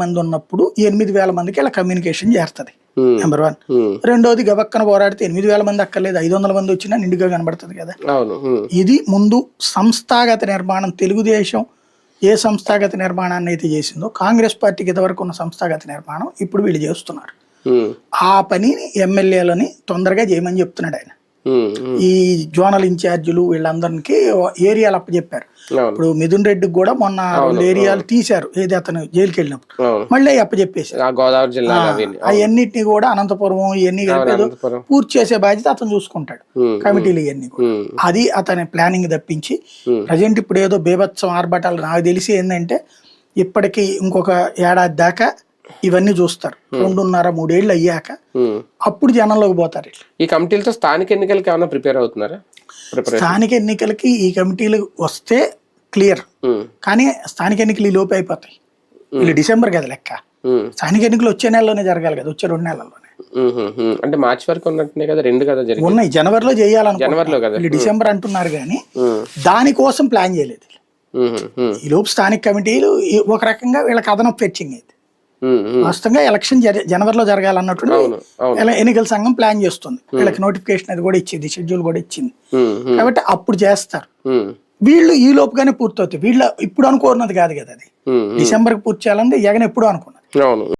మంది ఉన్నప్పుడు ఎనిమిది వేల మందికి ఇలా కమ్యూనికేషన్ చేస్తుంది. నెంబర్ వన్ రెండోది గబక్కన పోరాడితే ఎనిమిది వేల మంది అక్కర్లేదు. ఐదు వందల మంది వచ్చినా నిండుగా కనబడుతుంది కదా. ఉమ్, ఇది ముందు సంస్థాగత నిర్మాణం తెలుగుదేశం ఏ సంస్థాగత నిర్మాణాన్ని అయితే చేసిందో కాంగ్రెస్ పార్టీకి ఇంతవరకు ఉన్న సంస్థాగత నిర్మాణం ఇప్పుడు వీళ్ళు చేస్తున్నారు. ఉమ్, ఆ పనిని ఎమ్మెల్యేలని తొందరగా చేయమని చెప్తున్నాడు ఆయన. ఈ జోనల్ ఇన్ఛార్జీలు వీళ్ళందరికీ ఏరియాలు అప్పచెప్పారు. ఇప్పుడు మిథున్ రెడ్డికి కూడా మొన్న రెండు ఏరియాలు తీశారు. ఏది అతను జైలుకి వెళ్ళినప్పుడు. మళ్ళీ అప్పచెప్పేశారు. గోదావరి జిల్లా అవి అవన్నిటిని కూడా అనంతపురం ఇవన్నీ పూర్తి చేసే బాధ్యత అతను చూసుకుంటాడు. కమిటీలు ఇవన్నీ అది అతని ప్లానింగ్ తప్పించి. ప్రజెంట్ ఇప్పుడు ఏదో బేభత్సం ఆర్భటాలు నాకు తెలిసి ఏంటంటే ఇప్పటికి ఇంకొక ఏడాది దాకా ఇవన్నీ చూస్తారు. రెండున్నర మూడేళ్ళు అయ్యాక. అప్పుడు జనంలోకి పోతారు. ఈ కమిటీలతో స్థానిక ఎన్నికలకి ఏమైనా ప్రిపేర్ అవుతున్నారా? స్థానిక ఎన్నికలకి ఈ కమిటీలు వస్తే క్లియర్. కానీ స్థానిక ఎన్నికలు ఈ లోపు అయిపోతాయి. వీళ్ళు డిసెంబర్ కదా లెక్క. స్థానిక ఎన్నికలు వచ్చే నెలలోనే జరగాలి కదా వచ్చే రెండు నెలల్లోనే. అంటే మార్చి వరకు ఉన్నట్టునే కదా రెండు కదా ఉన్నాయి. జనవరిలో చేయాలనుకుంటున్నారు. జనవరిలో కదా. డిసెంబర్ అంటున్నారు కానీ దానికోసం ప్లాన్ చేయలేదు ఈ లోపు స్థానిక కమిటీలు ఒక రకంగా వీళ్ళకి అదనపు ఫెచ్చింగ్ వాస్తవంగా ఎలక్షన్ జనవరిలో జరగాలన్నట్టు ఎన్నికల సంఘం ప్లాన్ చేస్తుంది. వీళ్ళకి నోటిఫికేషన్ అది కూడా ఇచ్చింది షెడ్యూల్ కూడా ఇచ్చింది. కాబట్టి అప్పుడు చేస్తారు. వీళ్ళు ఈ లోపుగానే పూర్తవుతాయి. వీళ్ళ ఇప్పుడు అనుకోన్నది కాదు కదా అది. డిసెంబర్కి పూర్తి చేయాలని జగన్ ఎప్పుడు అనుకున్నది